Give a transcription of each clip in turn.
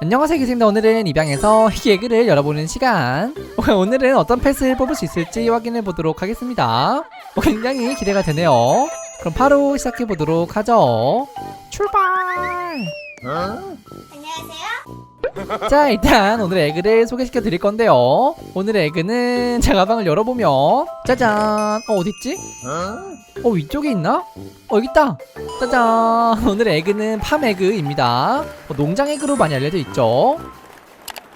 안녕하세요 기생입니다. 오늘은 입양에서 에그를 열어보는 시간. 오늘은 어떤 펫을 뽑을 수 있을지 확인해 보도록 하겠습니다. 어, 굉장히 기대가 되네요. 그럼 바로 시작해 보도록 하죠. 출발! 안녕하세요. 자 일단 오늘 에그를 소개시켜 드릴 건데요. 오늘의 에그는 제 가방을 열어보면 짜잔. 어 어딨지? 어 위쪽에 있나? 어 여기 있다. 짜잔. 오늘의 에그는 팜 에그입니다. 어, 농장 에그로 많이 알려져 있죠?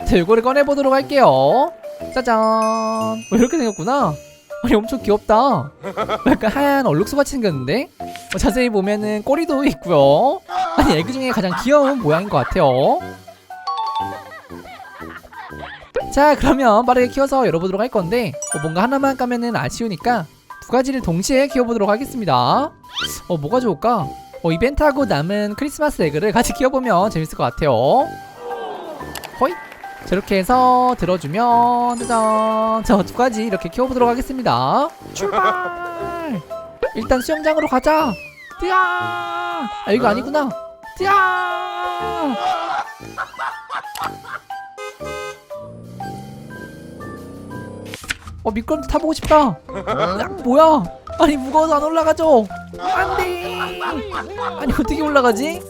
자 요거를 꺼내보도록 할게요. 짜잔. 어, 이렇게 생겼구나. 아니 엄청 귀엽다. 약간 하얀 얼룩소 같이 생겼는데? 어, 자세히 보면은 꼬리도 있고요. 아니 에그 중에 가장 귀여운 모양인 것 같아요 자 그러면 빠르게 키워서 열어보도록 할 건데 어, 뭔가 하나만 까면은 아쉬우니까 두 가지를 동시에 키워보도록 하겠습니다. 어 뭐가 좋을까? 어 이벤트하고 남은 크리스마스 에그를 같이 키워보면 재밌을 것 같아요. 호이 저렇게 해서 들어주면 짜잔! 저 두 가지 이렇게 키워보도록 하겠습니다. 출발! 일단 수영장으로 가자! 뛰어 아 이거 아니구나. 뛰어 어 미끄럼틀 타보고 싶다. 야, 뭐야? 아니 무거워서 안 올라가죠? 안돼. 아니 어떻게 올라가지?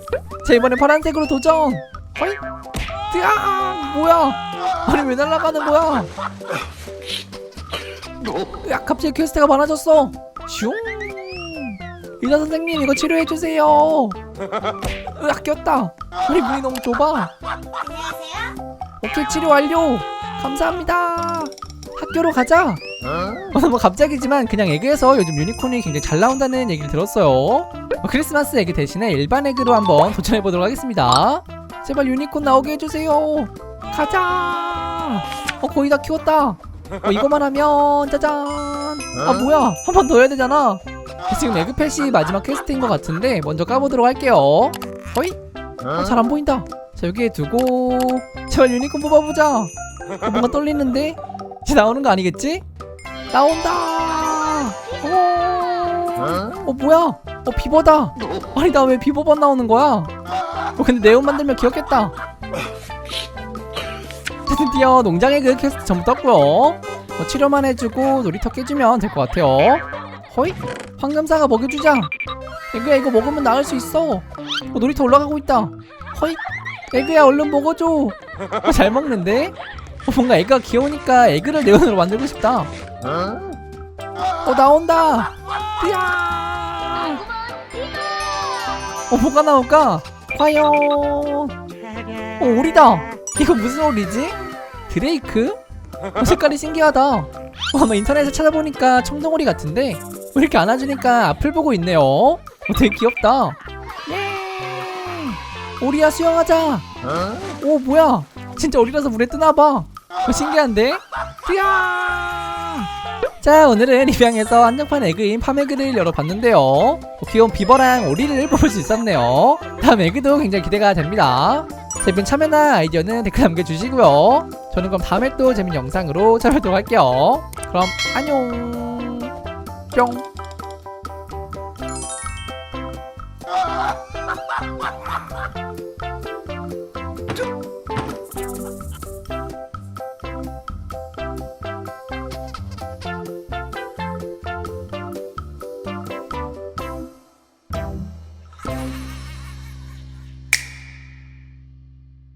자 이번엔 파란색으로 도전. 허이? 뜨아 뭐야? 아니 왜 날아가는 거야? 야 갑자기 퀘스트가 많아졌어. 슝. 의사 선생님 이거 치료해 주세요. 으악 꼈다. 아니 문이 너무 좁아. 안녕하세요. 오케이 치료 완료. 감사합니다 학교로 가자. 어, 뭐 갑자기지만 그냥 에그에서 요즘 유니콘이 굉장히 잘 나온다는 얘기를 들었어요. 어, 크리스마스 에그 대신에 일반 에그로 한번 도전해 보도록 하겠습니다. 제발 유니콘 나오게 해주세요. 가자. 어 거의 다 키웠다. 어, 이거만 하면 짜잔. 아 뭐야? 한 번 더 해야 되잖아. 지금 에그펫이 마지막 퀘스트인 것 같은데 먼저 까보도록 할게요. 허이? 어, 잘안 보인다. 자 여기에 두고 제발 유니콘 뽑아보자. 어, 뭔가 떨리는데 이제 나오는 거 아니겠지? 나온다. 어, 어 뭐야? 어 비버다. 아니 나 왜 비버만 나오는 거야? 어 근데 네온 만들면 귀엽겠다. 자, 드디어 농장의 그 퀘스트 전부 떴고요. 어, 치료만 해주고 놀이터 깨주면 될 것 같아요. 허이 황금사가 먹여주자. 애구야 이거 먹으면 나을 수 있어. 어, 놀이터 올라가고 있다. 허이 에그야 얼른 먹어줘 어, 잘 먹는데? 어, 뭔가 에그가 귀여우니까 에그를 네온으로 만들고 싶다. 어 나온다. 띠야 어 뭐가 나올까? 과연. 어 오리다. 이거 무슨 오리지? 드레이크? 어, 색깔이 신기하다. 어, 아마 인터넷에 찾아보니까 청동오리 같은데? 왜 이렇게 안아주니까 앞을 보고 있네요? 어, 되게 귀엽다. 예. 오리야 수영하자. 오 뭐야 진짜 어리라서 물에 뜨나봐. 어, 신기한데? 띠야! 자 오늘은 입양에서 한정판 에그인 팜에그를 열어봤는데요. 귀여운 비버랑 오리를 뽑을 수 있었네요. 다음 에그도 굉장히 기대가 됩니다. 재밌는 참여나 아이디어는 댓글 남겨주시고요. 저는 그럼 다음에 또 재밌는 영상으로 찾아뵙도록 할게요. 그럼 안녕. 뿅.